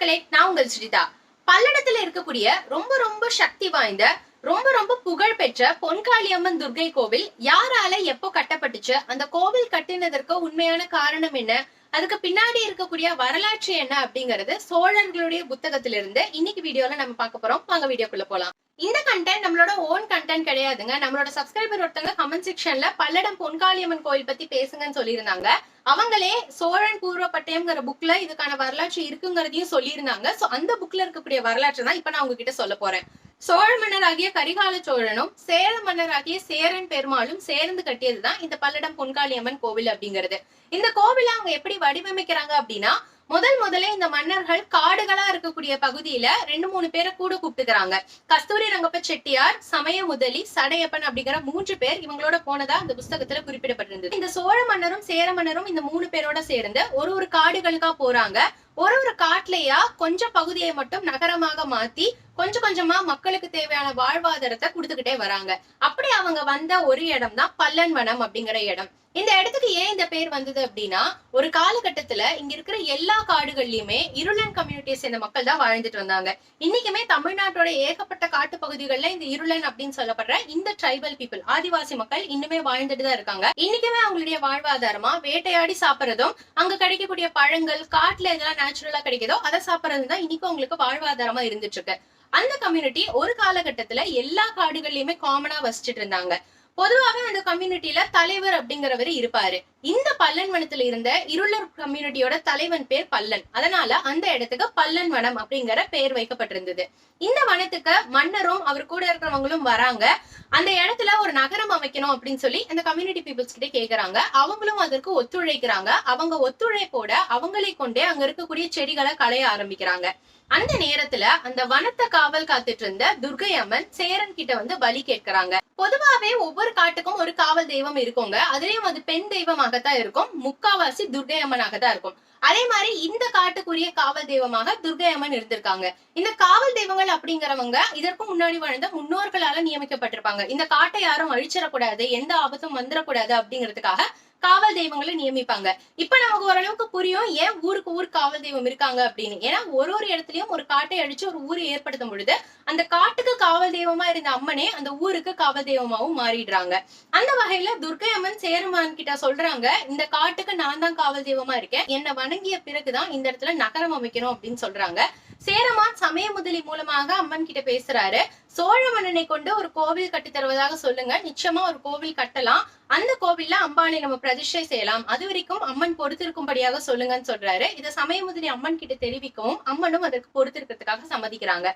மக்களே நான் உங்கள் சுஜிதா. பல்லடத்துல இருக்கக்கூடிய ரொம்ப ரொம்ப சக்தி வாய்ந்த ரொம்ப ரொம்ப புகழ் பெற்ற பொன்காளியம்மன் துர்கை கோவில் யாரால எப்போ கட்டப்பட்டுச்சு? அந்த கோவில் கட்டினதற்கு உண்மையான காரணம் என்ன? அதுக்கு பின்னாடி இருக்கக்கூடிய வரலாற்று என்ன அப்படிங்கறது சோழர்களுடைய புத்தகத்திலிருந்து இன்னைக்கு வீடியோல நம்ம பார்க்க போறோம். வாங்க வீடியோக்குள்ள போலாம். இந்த கண்டென்ட் நம்மளோட ஓன் கண்டென்ட் கிடையாதுங்க. நம்மளோட சப்ஸ்கிரைபர் ஒருத்தங்க கமெண்ட் செக்ஷன்ல பல்லடம் பொன்காளியம்மன் கோயில் பத்தி பேசுங்கன்னு சொல்லியிருந்தாங்க. அவங்களே சோழன் பூர்வப்பட்டயம்ங்கிற புக்ல இதுக்கான வரலாற்று இருக்குங்கிறதையும் சொல்லியிருந்தாங்க. சோ அந்த புக்ல இருக்கக்கூடிய வரலாற்று தான் இப்ப நான் உங்ககிட்ட சொல்ல போறேன். சோழ மன்னராகிய கரிகால சோழனும் சேர மன்னராகிய சேரன் பெருமாளும் சேர்ந்து கட்டியதுதான் இந்த பல்லடம் பொன்காளியம்மன் கோவில் அப்படிங்கிறது. இந்த கோவில அவங்க எப்படி வடிவமைக்கிறாங்க அப்படின்னா முதல் முதல்ல இந்த மன்னர்கள் காடுகளா இருக்கக்கூடிய பகுதியில ரெண்டு மூணு பேரை கூட கூப்பிட்டுக்கிறாங்க. கஸ்தூரி ரங்கப்ப செட்டியார் சமய முதலி சடையப்பன் அப்படிங்கிற மூன்று பேர் இவங்களோட போனதா அந்த புஸ்தகத்துல குறிப்பிடப்பட்டிருந்தது. இந்த சோழ மன்னரும் சேர மன்னரும் இந்த மூணு பேரோட சேர்ந்து ஒரு ஒரு காடுகளுக்கா போறாங்க. ஒரு ஒரு காட்டுலயா கொஞ்சம் பகுதியை மட்டும் நகரமாக மாத்தி கொஞ்சம் கொஞ்சமா மக்களுக்கு தேவையான வாழ்வாதாரத்தை கொடுத்துக்கிட்டே வராங்க. அப்படி அவங்க வந்த ஒரு இடம் தான் பல்லன் வனம் அப்படிங்கிற இடம். இந்த இடத்துக்கு ஏன் இந்த பேர் வந்தது அப்படின்னா ஒரு காலகட்டத்துல இங்க இருக்கிற எல்லா காடுகள்லயுமே இருளன் கம்யூனிட்டியை சேர்ந்த மக்கள் தான் வாழ்ந்துட்டு வந்தாங்க. இன்னைக்குமே தமிழ்நாட்டோட ஏகப்பட்ட காட்டு பகுதிகளில் இந்த இருளன் அப்படின்னு சொல்லப்படுற இந்த ட்ரைபல் பீப்புள் ஆதிவாசி மக்கள் இன்னுமே வாழ்ந்துட்டு தான் இருக்காங்க. இன்னைக்குமே அவங்களுடைய வாழ்வாதாரமா வேட்டையாடி சாப்பிடுறதும் அங்க கிடைக்கக்கூடிய பழங்கள் காட்டுல இதெல்லாம் நேச்சுரலா கிடைக்குதோ அதை சாப்பிடுறது தான் இன்னைக்கு அவங்களுக்கு வாழ்வாதாரமா இருந்துட்டு இருக்கு. அந்த கம்யூனிட்டி ஒரு காலகட்டத்துல எல்லா காடுகள்லயுமே காமனா வசிச்சுட்டு இருந்தாங்க. பொதுவாவே அந்த கம்யூனிட்டியில தலைவர் அப்படிங்கிறவர் இருப்பாரு. இந்த பல்லன் வனத்துல இருந்த இருளர் கம்யூனிட்டியோட தலைவன் பேர் பல்லன். அதனால அந்த இடத்துக்கு பல்லன் வனம் அப்படிங்கிற பெயர் வைக்கப்பட்டிருந்தது. இந்த வனத்துக்கு மன்னரும் அவர் கூட இருக்கிறவங்களும் வராங்க. அந்த இடத்துல ஒரு நகரம் அமைக்கணும் அப்படின்னு சொல்லி அந்த கம்யூனிட்டி பீப்புள்ஸ் கிட்ட கேக்குறாங்க. அவங்களும் அதற்கு ஒத்துழைக்கிறாங்க. அவங்க ஒத்துழைப்போட அவங்களை கொண்டே அங்க இருக்கக்கூடிய செடிகளை களைய ஆரம்பிக்கிறாங்க. அந்த நேரத்துல அந்த வனத்தை காவல் காத்துட்டு இருந்த துர்கை அம்மன் சேரன் கிட்ட வந்து பலி கேட்கிறாங்க. பொதுவாவே ஒவ்வொரு காட்டுக்கும் ஒரு காவல் தெய்வம் இருக்குங்க. அதுலயும் அது பெண் தெய்வமாகத்தான் இருக்கும். முக்காவாசி துர்கை அம்மனாக தான் இருக்கும். அதே மாதிரி இந்த காட்டுக்குரிய காவல் தெய்வமாக துர்கை அம்மன் இருந்திருக்காங்க. இந்த காவல் தெய்வங்கள் அப்படிங்கிறவங்க இதற்கும் முன்னாடி வாழ்ந்த முன்னோர்களால நியமிக்கப்பட்டிருப்பாங்க. இந்த காட்டை யாரும் அழிச்சிடக்கூடாது எந்த ஆபத்தும் வந்துடக்கூடாது அப்படிங்கிறதுக்காக காவல் தெய்வங்களை நியமிப்பாங்க. இப்ப நமக்கு ஓரளவுக்கு புரியும் ஏன் ஊருக்கு ஊர் காவல் தெய்வம் இருக்காங்க அப்படின்னு. ஏன்னா ஒரு ஒரு இடத்துலயும் ஒரு காட்டை அழிச்சு ஒரு ஊரை ஏற்படுத்தும் பொழுது அந்த காட்டுக்கு காவல் தெய்வமா இருந்த அம்மனே அந்த ஊருக்கு காவல் தெய்வமாவும் மாறிடுறாங்க. அந்த வகையில துர்கை அம்மன் சேருமான் கிட்ட சொல்றாங்க இந்த காட்டுக்கு நான் தான் காவல் தெய்வமா இருக்கேன். என்னை வணங்கிய பிறகுதான் இந்த இடத்துல நகரம் அமைக்கணும் அப்படின்னு சொல்றாங்க. சேரமான் சமய முதலி மூலமாக அம்மன் கிட்ட பேசுறாரு. சோழ மன்னனை கொண்டு ஒரு கோவில் கட்டி தருவதாக சொல்லுங்க. நிச்சயமா ஒரு கோவில் கட்டலாம். அந்த கோவில்ல அம்பானை நம்ம பிரதிஷ்டை செய்யலாம். அது வரைக்கும் அம்மன் பொறுத்திருக்கும்படியாக சொல்லுங்கன்னு சொல்றாரு. இதை சமய முதலி அம்மன் கிட்ட தெரிவிக்கவும் அம்மனும் அதற்கு பொறுத்திருக்கிறதுக்காக சம்மதிக்கிறாங்க.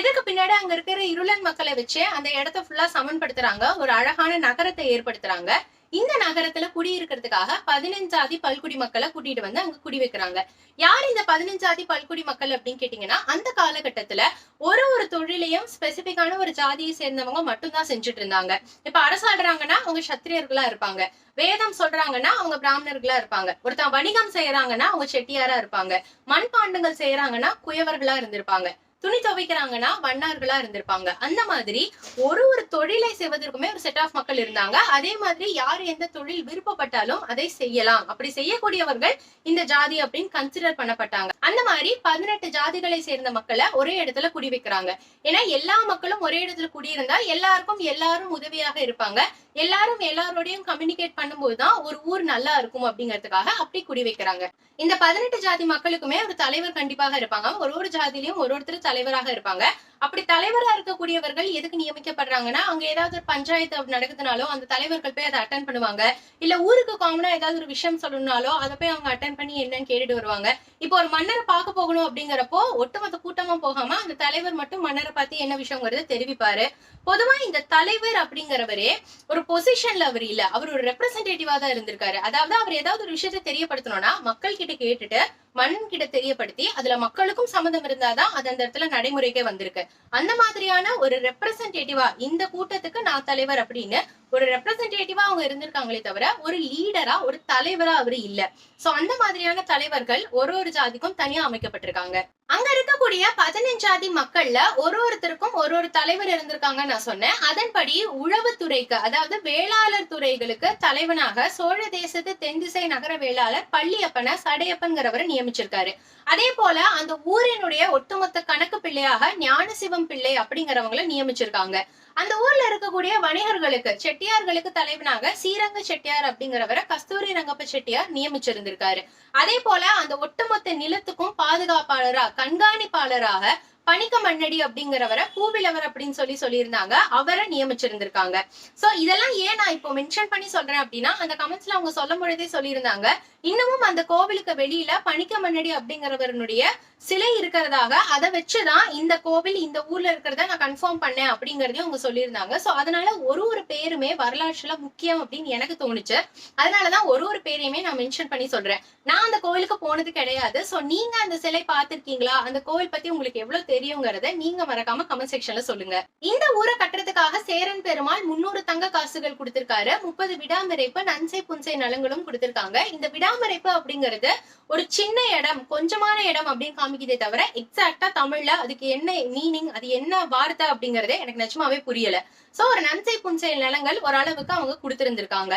இதுக்கு பின்னாடி அங்க இருக்கிற இருளன் மக்களை வச்சு அந்த இடத்த ஃபுல்லா சமன்படுத்துறாங்க. ஒரு அழகான நகரத்தை ஏற்படுத்துறாங்க. இந்த நகரத்துல குடியிருக்கிறதுக்காக பதினஞ்சாதி பல்குடி மக்களை கூட்டிட்டு வந்து அங்க குடி வைக்கிறாங்க. யார் இந்த பதினஞ்சாதி பல்குடி மக்கள் அப்படின்னு கேட்டீங்கன்னா அந்த காலகட்டத்துல ஒரு ஒரு தொழிலையும் ஸ்பெசிபிக்கான ஒரு ஜாதியை சேர்ந்தவங்க மட்டும்தான் செஞ்சுட்டு இருந்தாங்க. இப்ப அரசாடுறாங்கன்னா அவங்க சத்திரியர்களா இருப்பாங்க. வேதம் சொல்றாங்கன்னா அவங்க பிராமணர்களா இருப்பாங்க. ஒருத்தன் வணிகம் செய்யறாங்கன்னா அவங்க செட்டியாரா இருப்பாங்க. மண்பாண்டங்கள் செய்யறாங்கன்னா குயவர்களா இருந்திருப்பாங்க. துணி துவைக்கிறாங்கன்னா வண்ணார்களா இருந்திருப்பாங்க. அந்த மாதிரி ஒரு ஒரு தொழிலை செய்வதற்குமே ஒரு செட் ஆஃப் மக்கள் இருந்தாங்க. அதே மாதிரி யார் எந்த தொழில் விருப்பப்பட்டாலும் அதை செய்யலாம். அப்படி செய்யக்கூடியவர்கள் இந்த ஜாதி அப்படின்னு கன்சிடர் பண்ணப்பட்டாங்க. அந்த மாதிரி பதினெட்டு ஜாதிகளை சேர்ந்த மக்களை ஒரே இடத்துல குடி வைக்கிறாங்க. ஏன்னா எல்லா மக்களும் ஒரே இடத்துல குடியிருந்தா எல்லாருக்கும் எல்லாரும் உதவியாக இருப்பாங்க. எல்லாரும் எல்லாரோடையும் கம்யூனிகேட் பண்ணும்போதுதான் ஒரு ஊர் நல்லா இருக்கும் அப்படிங்கிறதுக்காக அப்படி குடி வைக்கிறாங்க. இந்த பதினெட்டு ஜாதி மக்களுக்குமே ஒரு தலைவர் கண்டிப்பாக இருப்பாங்க. ஒரு ஒரு ஜாதிலையும் ஒரு ஒருத்தர் தலைவராக இருப்பாங்க. அப்படி தலைவரா இருக்கக்கூடியவர்கள் எதுக்கு நியமிக்கப்படுறாங்கன்னா அங்க ஏதாவது ஒரு பஞ்சாயத்து நடக்குதுனாலோ அந்த தலைவர்கள் போய் அதை அட்டன் பண்ணுவாங்க. இல்ல ஊருக்கு காமனா ஏதாவது ஒரு விஷயம் சொல்லணும்னாலோ அதை போய் அவங்க அட்டன் பண்ணி என்னன்னு கேட்டுட்டு வருவாங்க. இப்போ ஒரு மன்னரை பார்க்க போகணும் அப்படிங்கிறப்போ ஒட்டுமொத்த கூட்டமா போகாம அந்த தலைவர் மட்டும் மன்னரை பார்த்து என்ன விஷயங்கிறத தெரிவிப்பாரு. பொதுவா இந்த தலைவர் அப்படிங்கிறவரே ஒரு பொசிஷன்ல அவர் இல்ல. அவர் ஒரு ரெப்ரசன்டேட்டிவா தான் இருந்திருக்காரு. அதாவது அவர் ஏதாவது ஒரு விஷயத்த தெரியப்படுத்தணும்னா மக்கள் கிட்ட கேட்டுட்டு மன்னன் கிட்ட தெரியப்படுத்தி அதுல மக்களுக்கும் சம்மந்தம் இருந்தாதான் அது அந்த இடத்துல நடைமுறைக்கே வந்திருக்கு. அந்த மாதிரியான ஒரு ரெப்ரசன்டேட்டிவா இந்த கூட்டத்துக்கு நான் தலைவர் அப்படின்னு ஒரு ரெப்ரசன்டேட்டிவா அவங்க இருந்திருக்காங்களே தவிர ஒரு லீடரா ஒரு தலைவரா அவரு இல்ல. சோ அந்த மாதிரியான தலைவர்கள் ஒரு ஒரு ஜாதிக்கும் தனியா அமைக்கப்பட்டிருக்காங்க. அங்க இருக்கக்கூடிய பதினஞ்சாதி மக்கள்ல ஒரு ஒருத்தருக்கும் ஒரு ஒரு தலைவர் இருந்திருக்காங்க நான் சொன்னேன். அதன்படி உழவுத்துறைக்கு அதாவது வேளாளர் துறைகளுக்கு தலைவனாக சோழ தேசத்து தென்திசை நகர வேளாளர் பள்ளியப்பனை சடையப்பன்கிறவரை நியமிச்சிருக்காரு. அதே போல அந்த ஊரினுடைய ஒட்டுமொத்த கணக்கு பிள்ளையாக ஞானசிவம் பிள்ளை அப்படிங்கிறவங்கள நியமிச்சிருக்காங்க. அந்த ஊர்ல இருக்கக்கூடிய வணிகர்களுக்கு செட்டியார்களுக்கு தலைவனாக ஸ்ரீரங்க செட்டியார் அப்படிங்கிறவரை கஸ்தூரி ரங்கப்ப செட்டியார் நியமிச்சிருந்திருக்காரு. அதே போல அந்த ஒட்டுமொத்த நிலத்துக்கும் பாதுகாப்பாளரா கண்காணிப்பாளராக பணிக்க மண்ணடி அப்படிங்கிறவரை பூவிலவர் அப்படின்னு சொல்லி சொல்லியிருந்தாங்க. அவரை நியமிச்சிருந்திருக்காங்க. சோ இதெல்லாம் ஏன் நான் இப்போ மென்ஷன் பண்ணி சொல்றேன் அப்படின்னா அந்த கமெண்ட்ஸ்ல அவங்க சொல்லும் பொழுதே சொல்லியிருந்தாங்க. இன்னமும் அந்த கோவிலுக்கு வெளியில பணிக்க மண்ணடி அப்படிங்கிறவருடைய சிலை இருக்கிறதாக அதை வச்சுதான் இந்த கோவில் இந்த ஊர்ல இருக்கிறத நான் கன்ஃபார்ம் பண்ணேன் அப்படிங்கறதையும் அவங்க சொல்லியிருந்தாங்க. சோ அதனால ஒரு ஒரு பேருமே வரலாற்றுல முக்கியம் அப்படின்னு எனக்கு தோணுச்சு. அதனாலதான் ஒரு ஒரு பேரையுமே நான் மென்ஷன் பண்ணி சொல்றேன். நான் அந்த கோவிலுக்கு போனது கிடையாது. சோ நீங்க அந்த சிலை பார்த்திருக்கீங்களா? அந்த கோவில் பத்தி உங்களுக்கு எவ்வளவு தெரியுங்கிறத நீங்க மறக்காம கமெண்ட் செக்ஷன்ல சொல்லுங்க. இந்த ஊரை கட்டுறதுக்காக சேரன் பெருமாள் முன்னூறு தங்க காசுகள் கொடுத்திருக்காரு. முப்பது விடாமறைப்பு நன்சை புன்சை நலங்களும் கொடுத்திருக்காங்க. இந்த விடாமறைப்பு அப்படிங்கிறது ஒரு சின்ன இடம் கொஞ்சமான இடம் அப்படின்னு காமிக்குதே தவிர எக்ஸாக்டா தமிழ்ல அதுக்கு என்ன மீனிங் அது என்ன வார்த்தை அப்படிங்கறதே எனக்கு நிஜமாவே புரியல. சோ ஒரு நன்சை புன்சை நிலங்கள் ஓரளவுக்கு அவங்க கொடுத்திருந்திருக்காங்க.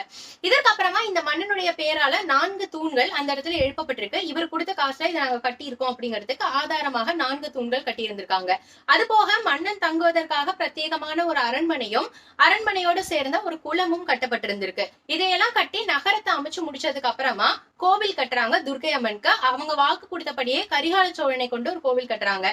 இதற்கப்புறமா இந்த மன்னனுடைய பேரால நான்கு தூண்கள் அந்த இடத்துல எழுப்பப்பட்டிருக்கு. இவர் கொடுத்த காசுல இதை நாங்க கட்டியிருக்கோம் அப்படிங்கிறதுக்கு ஆதாரமாக நான்கு தூண்கள் கட்டியிருந்திருக்காங்க. அது போக மன்னன் தங்குவதற்காக பிரத்யேகமான ஒரு அரண்மனையும் அரண்மனையோடு சேர்ந்த ஒரு குளமும் கட்டப்பட்டிருந்திருக்கு. இதையெல்லாம் கட்டி நகரத்தை அமைச்சு முடிச்சதுக்கு அப்புறமா கோவில் கட்டுறாங்க துர்கை அம்மனுக்கு அவங்க வாக்கு கொடுத்தபடியே கரிகால சோழனை கொண்டு ஒரு கோவில் கட்டுறாங்க.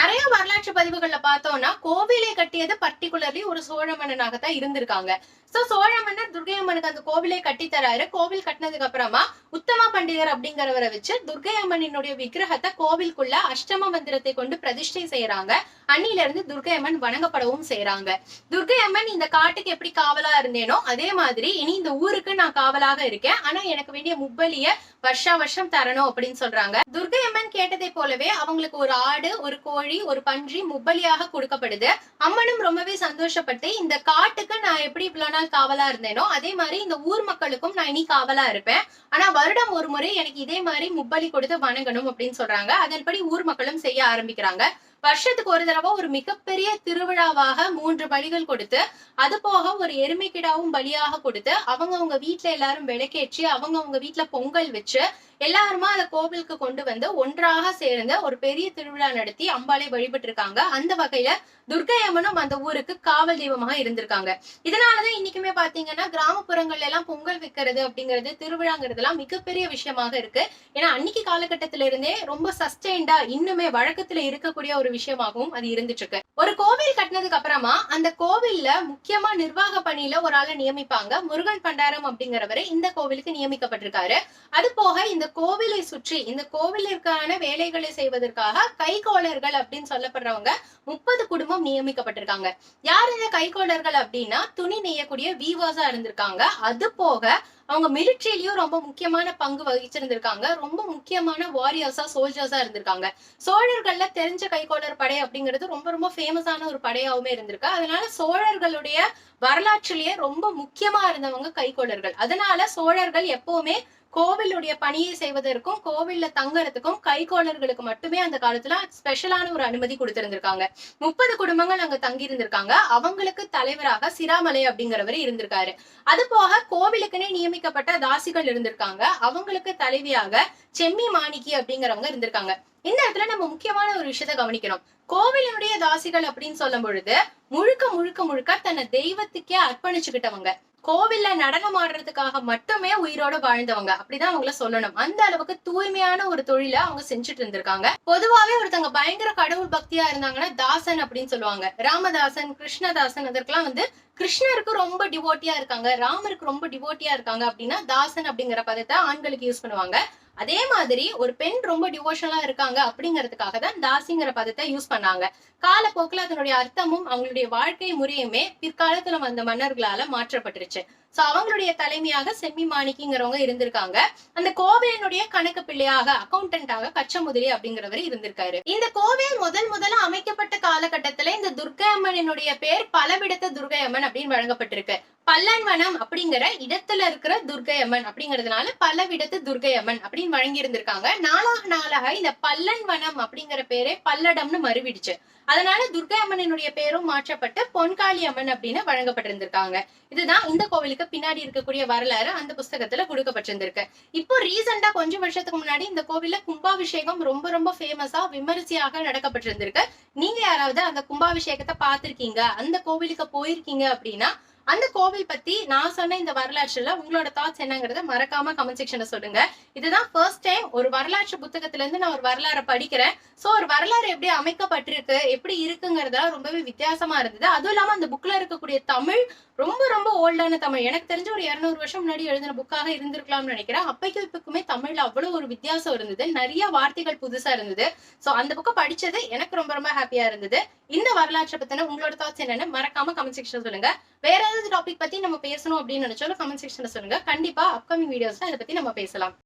நிறைய வரலாற்று பதிவுகள்ல பார்த்தோம்னா கோவிலை கட்டியது பர்டிகுலர்லி ஒரு சோழ மன்னனாகத்தான் இருந்திருக்காங்க. சோ சோழ மன்னர் துர்க்கை அம்மனுக்கு அந்த கோவிலை கட்டி தராரு. கோவில் கட்டினதுக்கு அப்புறமா உத்தம பண்டிதர் அப்படிங்கிறவரை வச்சு துர்க்கை அம்மனினுடைய விக்கிரகத்தை கோவிலுக்குள்ள அஷ்டம மந்திரத்தை கொண்டு பிரதிஷ்டை செய்யறாங்க. அன்னில இருந்து துர்க்கை அம்மன் வணங்கப்படவும் செய்யறாங்க. துர்க்கை அம்மன் இந்த காட்டுக்கு எப்படி காவலா இருந்தேனோ அதே மாதிரி இனி இந்த ஊருக்கு நான் காவலாக இருக்கேன். ஆனா எனக்கு வேண்டிய முப்பலிய வருஷா வருஷம் தரணும் அப்படின்னு சொல்றாங்க. துர்க்கை அம்மன் கேட்டதை போலவே அவங்களுக்கு ஒரு ஆடு ஒரு கோழி ஒரு பன்றி முப்பலியாக கொடுக்கப்படுது. அம்மனும் ரொம்பவே சந்தோஷப்பட்டு இந்த காட்டுக்கு நான் எப்படி இவ்வளவு நாள் காவலா இருந்தேனோ அதே மாதிரி இந்த ஊர் மக்களுக்கும் நான் இனி காவலா இருப்பேன். ஆனா வருடம் ஒரு முறை எனக்கு இதே மாதிரி முப்பலி கொடுத்து வணங்கணும் அப்படின்னு சொல்றாங்க. அதன்படி ஊர் மக்களும் செய்ய ஆரம்பிக்கிறாங்க. வருஷத்துக்கு ஒரு தடவை ஒரு மிகப்பெரிய திருவிழாவாக மூன்று பலிகள் கொடுத்து அது போக ஒரு எருமைக்கிடாவும் பலியாக கொடுத்து அவங்க அவங்க வீட்டுல எல்லாரும் விளக்கேற்றி அவங்க அவங்க வீட்டுல பொங்கல் வச்சு எல்லாருமா அந்த கோவிலுக்கு கொண்டு வந்து ஒன்றாக சேர்ந்து ஒரு பெரிய திருவிழா நடத்தி அம்பாலை வழிபட்டு இருக்காங்க அந்த வகையில துர்கை அம்மனும் அந்த ஊருக்கு காவல் தெய்வமாக இருந்திருக்காங்க. இதனாலதான் இன்னைக்குமே பாத்தீங்கன்னா கிராமப்புறங்கள்ல எல்லாம் பொங்கல் வைக்கிறது அப்படிங்கிறது திருவிழாங்கிறது எல்லாம் மிகப்பெரிய விஷயமாக இருக்கு. ஏன்னா அன்னைக்கு காலகட்டத்தில இருந்தே ரொம்ப சஸ்டைண்டா இன்னுமே வழக்கத்துல இருக்கக்கூடிய ஒரு விஷயமாகவும் அது இருந்துட்டு இருக்கு ஒரு கோவில் கட்டினதுக்கு அப்புறமா அந்த கோவில்ல முக்கியமா நிர்வாக பணியில ஒரு ஆளை நியமிப்பாங்க. முருகன் பண்டாரம் அப்படிங்கிறவரு இந்த கோவிலுக்கு நியமிக்கப்பட்டிருக்காரு. அது போக இந்த கோவிலை சுற்றி இந்த கோவிலிற்கான வேலைகளை செய்வதற்காக கைகோளர்கள் அப்படின்னு சொல்லப்படுறவங்க முப்பது குடும்பம் நியமிக்கப்பட்டிருக்காங்க. யார் இந்த கைகோளர்கள் அப்படின்னா துணி நெய்யக்கூடிய வீவர்ஸா இருந்திருக்காங்க. அது போக அவங்க மிலிட்ரிலயும் ரொம்ப முக்கியமான பங்கு வகிச்சிருந்திருக்காங்க. ரொம்ப முக்கியமான வாரியர்ஸா சோல்ஜர்ஸா இருந்திருக்காங்க. சோழர்கள்ல தெரிஞ்ச கைகோளர் படை அப்படிங்கிறது ரொம்ப ரொம்ப ஃபேமஸான ஒரு படையாவுமே இருந்திருக்கு. அதனால சோழர்களுடைய வரலாற்றிலேயே ரொம்ப முக்கியமா இருந்தவங்க கைகோளர்கள் அதனால சோழர்கள் எப்பவுமே கோவிலுடைய பணியை செய்வதற்கும் கோவில்ல தங்கறதுக்கும் கைகோளர்களுக்கு மட்டுமே அந்த காலத்துல ஸ்பெஷலான ஒரு அனுமதி கொடுத்திருந்திருக்காங்க. முப்பது குடும்பங்கள் அங்க தங்கி இருந்திருக்காங்க அவங்களுக்கு தலைவராக சிராமலை அப்படிங்கிறவர் இருந்திருக்காரு. அது போக கோவிலுக்குன்னே நியமிக்கப்பட்ட தாசிகள் இருந்திருக்காங்க. அவங்களுக்கு தலைவியாக செம்மி மாணிக்கி அப்படிங்கிறவங்க இருந்திருக்காங்க. இந்த இடத்துல நம்ம முக்கியமான ஒரு விஷயத்த கவனிக்கணும். கோவிலினுடைய தாசிகள் அப்படின்னு சொல்லும் பொழுது முழுக்க முழுக்க முழுக்க தன்னை தெய்வத்துக்கே அர்ப்பணிச்சுக்கிட்டவங்க. கோவில்ல நடனம் ஆடுறதுக்காக மட்டுமே உயிரோட வாழ்ந்தவங்க. அப்படிதான் அவங்கள சொல்லணும். அந்த அளவுக்கு தூய்மையான ஒரு தொழிலை அவங்க செஞ்சுட்டு இருந்திருக்காங்க. பொதுவாவே ஒருத்தவங்க பயங்கர கடவுள் பக்தியா இருந்தாங்கன்னா தாசன் அப்படின்னு சொல்லுவாங்க. ராமதாசன் கிருஷ்ணதாசன் அதற்கெல்லாம் வந்து கிருஷ்ணருக்கு ரொம்ப டிவோட்டியா இருக்காங்க ராமருக்கு ரொம்ப டிவோட்டியா இருக்காங்க அப்படின்னா தாசன் அப்படிங்கிற பதத்தை ஆண்களுக்கு யூஸ் பண்ணுவாங்க. அதே மாதிரி ஒரு பெண் ரொம்ப டிவோஷனலா இருக்காங்க அப்படிங்கிறதுக்காக தான் தாசிங்கிற பதத்தை யூஸ் பண்ணாங்க. காலப்போக்கில் அதனுடைய அர்த்தமும் அவங்களுடைய வாழ்க்கை முறையுமே பிற்காலத்துல வந்த மன்னர்களால மாற்றப்பட்டுருச்சு. சோ அவங்களுடைய தலைமையாக செம்மி மாணிக்கிங்கிறவங்க இருந்திருக்காங்க. அந்த கோவையினுடைய கணக்கு பிள்ளையாக அக்கௌண்டன்டாக கச்சமுதலி அப்படிங்கிறவர் இருந்திருக்காரு. இந்த கோவில் முதல் முதல்ல அமைக்கப்பட்ட காலகட்டத்துல இந்த துர்க்கை அம்மனினுடைய பேர் பலவிடத்த துர்க்கை அம்மன் அப்படின்னு வழங்கப்பட்டிருக்கு. பல்லன்வனம் அப்படிங்கிற இடத்துல இருக்கிற துர்க்கை அம்மன் அப்படிங்கறதுனால பல்லவிடத்து துர்க்கை அம்மன் அப்படின்னு வழங்கி இருந்திருக்காங்க நாளாக நாளாக இந்த பல்லன்வனம் அப்படிங்கிற பேரே பல்லடம்னு மறுவிடுச்சு. அதனால துர்க்கை அம்மனினுடைய பேரும் மாற்றப்பட்டு பொன்காளி அம்மன் அப்படின்னு வழங்கப்பட்டிருந்திருக்காங்க. இதுதான் இந்த கோவிலுக்கு பின்னாடி இருக்கக்கூடிய வரலாறு அந்த புஸ்தகத்துல கொடுக்கப்பட்டிருந்திருக்கு. இப்போ ரீசெண்டா கொஞ்சம் வருஷத்துக்கு முன்னாடி இந்த கோவில்ல கும்பாபிஷேகம் ரொம்ப ரொம்ப ஃபேமஸா விமரிசையாக நடக்கப்பட்டிருந்திருக்கு. நீங்க யாராவது அந்த கும்பாபிஷேகத்தை பார்த்திருக்கீங்க? அந்த கோவிலுக்கு போயிருக்கீங்க அப்படின்னா அந்த கோவில் பத்தி நான் சொன்ன இந்த வரலாற்றுல உங்களோட தாட்ஸ் என்னங்கறத மறக்காம கமெண்ட் செக்ஷன்ல சொல்லுங்க. இதுதான் ஃபர்ஸ்ட் டைம் ஒரு வரலாற்று புத்தகத்துல இருந்து நான் ஒரு வரலாறை படிக்கிறேன். சோ ஒரு வரலாறு எப்படி அமைக்கப்பட்டிருக்கு எப்படி இருக்குங்கிறதெல்லாம் ரொம்பவே வித்தியாசமா இருந்தது. அதுவும் இல்லாம அந்த புக்ல இருக்கக்கூடிய தமிழ் ரொம்ப ரொம்ப ஓல்டான தமிழ். எனக்கு தெரிஞ்ச ஒரு இருநூறு வருஷம் முன்னாடி எழுதின புக்காக இருந்திருக்கலாம்னு நினைக்கிறேன். அப்பைக்கும் இப்பக்குமே தமிழ்ல அவ்வளவு ஒரு வித்தியாசம் இருந்தது. நிறைய வார்த்தைகள் புதுசா இருந்தது. சோ அந்த புக்கை படிச்சது எனக்கு ரொம்ப ரொம்ப ஹாப்பியா இருந்தது. இந்த வரலாற்றை பத்தின உங்களோட தாட்ஸ் என்னன்னு மறக்காம கமெண்ட் செக்ஷன் சொல்லுங்க. வேற ஏதாவது டாபிக் பத்தி நம்ம பேசணும் அப்படின்னு நினைச்சாலும் கமெண்ட் செக்ஷன்ல சொல்லுங்க. கண்டிப்பா அப்கமிங் வீடியோஸ்ல இதை பத்தி நம்ம பேசலாம்.